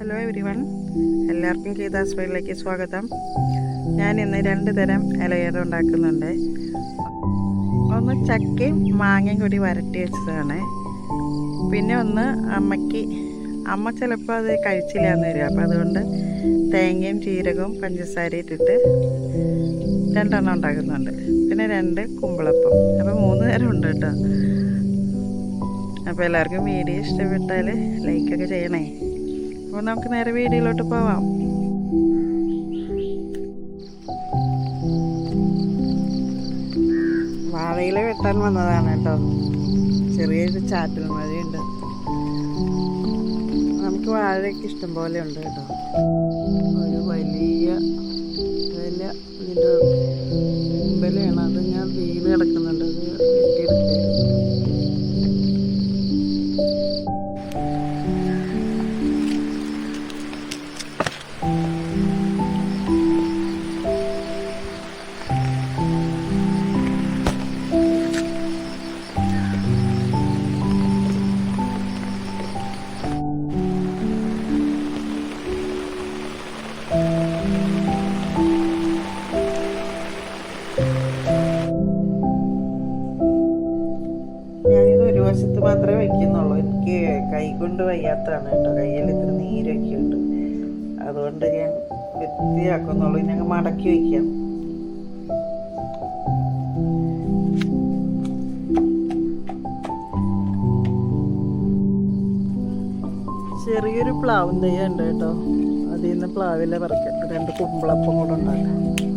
Hello every one എല്ലാവർക്കും ഗീതാസ് ഫൈലിലേക്ക് സ്വാഗതം. ഞാൻ ഇന്ന് രണ്ട് തരം ഇലയറ ഉണ്ടാക്കുന്നുണ്ട്. ഒന്ന് ചക്കയും മാങ്ങയും കൂടി വരട്ടി വെച്ചതാണ്. പിന്നെ ഒന്ന് അമ്മയ്ക്ക് അമ്മ ചിലപ്പോൾ അത് കഴിച്ചില്ല എന്ന് വരിക അപ്പോൾ അതുകൊണ്ട് തേങ്ങയും ജീരകവും പഞ്ചസാരയും ഇട്ടിട്ട് രണ്ടെണ്ണം ഉണ്ടാക്കുന്നുണ്ട്. പിന്നെ രണ്ട് കുമ്പളപ്പം. അപ്പോൾ മൂന്ന് തരം ഉണ്ട് കേട്ടോ. അപ്പോൾ എല്ലാവർക്കും വീഡിയോ ഇഷ്ടപ്പെട്ടാൽ ലൈക്കൊക്കെ ചെയ്യണേ. അപ്പോൾ നമുക്ക് നേരെ വീഡിയോയിലോട്ട് പോവാം. വാഴയില വെട്ടാൻ വന്നതാണ് കേട്ടോ. ചെറിയൊരു ചാറ്റൽ മഴയുണ്ട്. നമുക്ക് വാഴയൊക്കെ ഇഷ്ടം പോലെ ഉണ്ട് കേട്ടോ. വശത്ത് മാത്രമേ വയ്ക്കുന്നുള്ളൂ. എനിക്ക് കൈകൊണ്ട് വയ്യാത്തതാണ് കേട്ടോ. കയ്യിൽ ഇത്ര നീരൊക്കെ ഉണ്ട്. അതുകൊണ്ട് ഞാൻ വൃത്തിയാക്കുന്നുള്ളൂ. ഇനി മടക്കി വയ്ക്കാം. ചെറിയൊരു പ്ലാവും തൈ കേട്ടോ. അതിൽ നിന്ന് പ്ലാവില പറിക്കാം. രണ്ട് കുമ്പളപ്പം കൂടെ ഉണ്ടാക്കാം.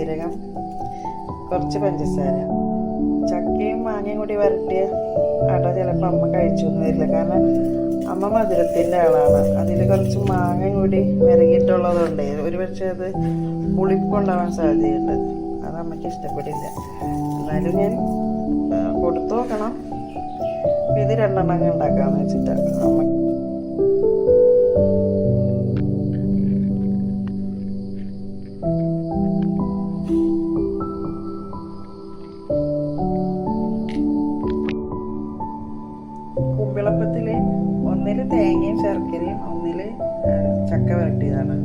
ജീരകം കുറച്ച് പഞ്ചസാര. ചക്കയും മാങ്ങയും കൂടി വരട്ടിയ അട ചിലപ്പോൾ അമ്മ കഴിച്ചു എന്ന് വരില്ല. കാരണം അമ്മ മധുരത്തിന്റെ ആളാണ്. അതിൽ കുറച്ച് മാങ്ങയും കൂടി വിറകിയിട്ടുള്ളതുകൊണ്ട് ഒരു പക്ഷേ അത് പുളിപ്പുണ്ടാവാൻ സാധ്യതയുണ്ട്. അത് അമ്മയ്ക്ക് ഇഷ്ടപ്പെടില്ല എന്നാലും ഞാൻ കൊടുത്തു നോക്കണം. ഇത് രണ്ടെണ്ണം ഉണ്ടാക്കാമെന്ന് വെച്ചിട്ടാണ് അമ്മ ഒന്നിൽ തേങ്ങയും ശർക്കരയും ഒന്നിൽ ചക്ക വരട്ടിയതാണ്.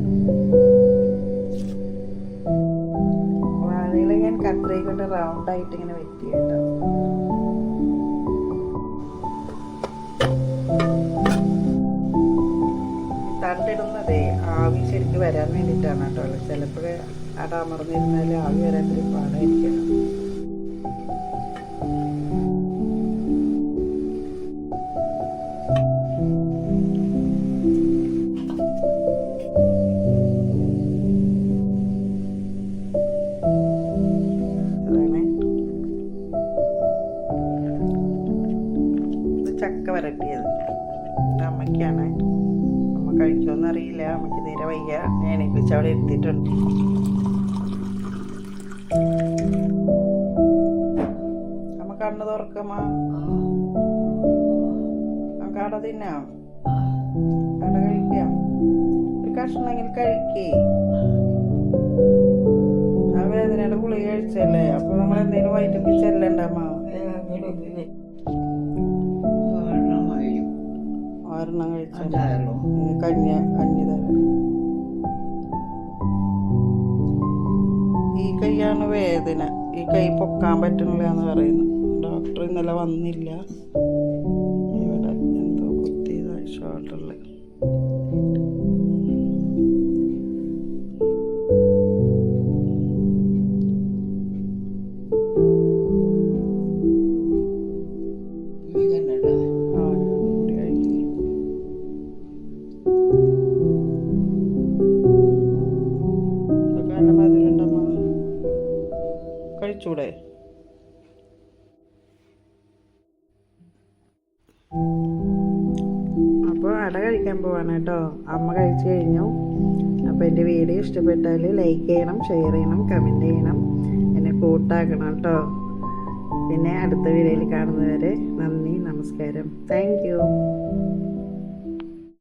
വാഴയില ഞാൻ കത്രയെ കൊണ്ട് റൗണ്ടായിട്ട് ഇങ്ങനെ വെട്ടി കേട്ടോ. തണ്ടിടുന്നതേ ആവി ശരിക്ക് വരാൻ വേണ്ടിയിട്ടാണ് കേട്ടോ ചിലപ്പോൾ അട അമർന്നിരുന്നാൽ ആവി വരാൻ പാടായിരിക്കണം ചക്ക വരട്ടിയത്. എന്റെ അമ്മയ്ക്കാണ്. അമ്മ കഴിക്കുമെന്ന് അമ്മയ്ക്ക് നേരെ വയ്യ. ഞാൻ എണീപ്പിച്ച് അവിടെ എത്തിയിട്ടുണ്ട് അമ്മ കണ്ണ് അട തിന്നാം? അവിടെ കഴിക്കാം? ഒരു കഷ്ണമെങ്കിൽ കഴിക്കേ. ആ വേദനയുടെ ഗുളിക കഴിച്ചല്ലേ? അപ്പൊ നമ്മൾ എന്തെങ്കിലും വയറ്റിൽ ചെല്ലണ്ടമ്മ ഒരെണ്ണം കഴിച്ചു കഞ്ഞി കഞ്ഞി തരാം ഈ കൈയാണ് വേദന. ഈ കൈ പൊക്കാൻ പറ്റുന്നില്ല എന്ന് പറയുന്നു. ഡോക്ടർ ഇന്നലെ വന്നില്ല. ഇവിടെ എന്തോ കുത്തിയതായി ഷോൾഡറിൽ കഴിച്ചൂടെ അപ്പോൾ അട കഴിക്കാൻ പോവാണ് കേട്ടോ. അമ്മ കഴിച്ചു കഴിഞ്ഞു. അപ്പോൾ എന്റെ വീഡിയോ ഇഷ്ടപ്പെട്ടാൽ ലൈക്ക് ചെയ്യണം ഷെയർ ചെയ്യണം കമന്റ് ചെയ്യണം. എന്നെ കൂട്ടാക്കണം കേട്ടോ. പിന്നെ അടുത്ത വീഡിയോയിൽ കാണുന്നവരെ നന്ദി നമസ്കാരം. താങ്ക്